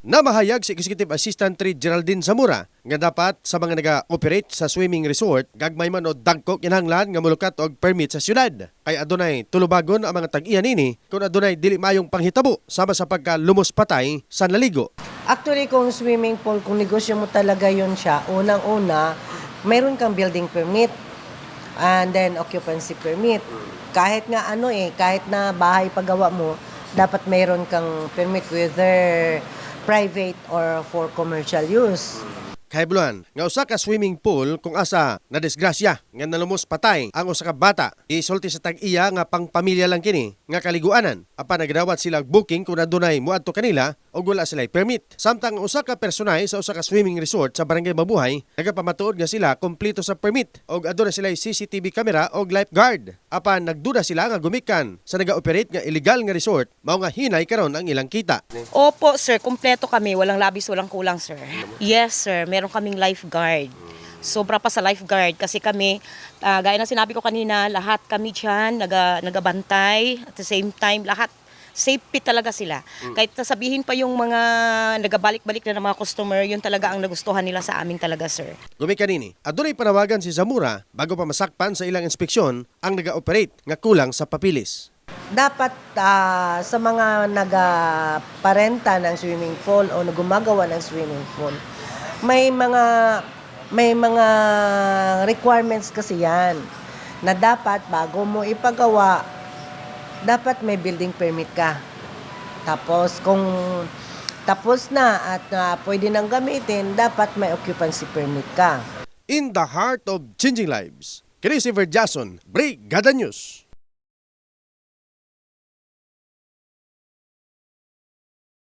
Namahayag si Executive Assistant 3 Geraldine Zamora nga dapat sa mga naga-operate sa swimming resort gagmay man o dagko kinahanglan nga mulukat og permit sa syudad. Kay adunay tulubagon ang mga tag-iya nini kung adunay dili mayong panghitabo sama sa pagkalumos patay sa naligo. Actually, kung swimming pool, kung negosyo mo talaga yun siya, unang-una, mayroon kang building permit and then occupancy permit. Kahit nga ano eh, kahit na bahay pagawa mo, dapat mayroon kang permit whether private or for commercial use. Kahibluhan, nga usa ka swimming pool kung asa na disgrasya nga nalumos patay ang usa ka bata. Isulti sa tag-iya nga pang pamilya lang kini nga kaliguanan. Apan nagdawat sila booking kung adunay muadto kanila o wala sila permit. Samtang ang usa ka personay sa usa ka swimming resort sa Barangay Mabuhay, nagapamatuod nga sila kompleto sa permit og aduna sila CCTV camera og lifeguard. Apan nagduda sila nga gumikan sa naga-operate nga illegal nga resort, mao nga hinay karon ang ilang kita. Opo, sir. Kompleto kami. Walang labis, walang kulang, sir. Yes, sir. Meron kaming lifeguard. Sobra pa sa lifeguard kasi kami, ah, gaya na sinabi ko kanina, lahat kami dyan, naga, nagabantay. At the same time, lahat safety talaga sila. Kahit sabihin pa yung mga nagabalik-balik na ng mga customer, yun talaga ang nagustuhan nila sa amin talaga, sir. Gumikan nini, adunay panawagan si Zamura bago pa masakpan sa ilang inspeksyon ang naga-operate nga kulang sa papilis. Dapat ah, sa mga nagaparenta ng swimming pool o gumagawa ng swimming pool, may mga may mga requirements kasi yan na dapat bago mo ipagawa, dapat may building permit ka. Tapos kung tapos na at ah, pwede nang gamitin, dapat may occupancy permit ka. In the heart of changing lives, Christopher Jason, Brigada News.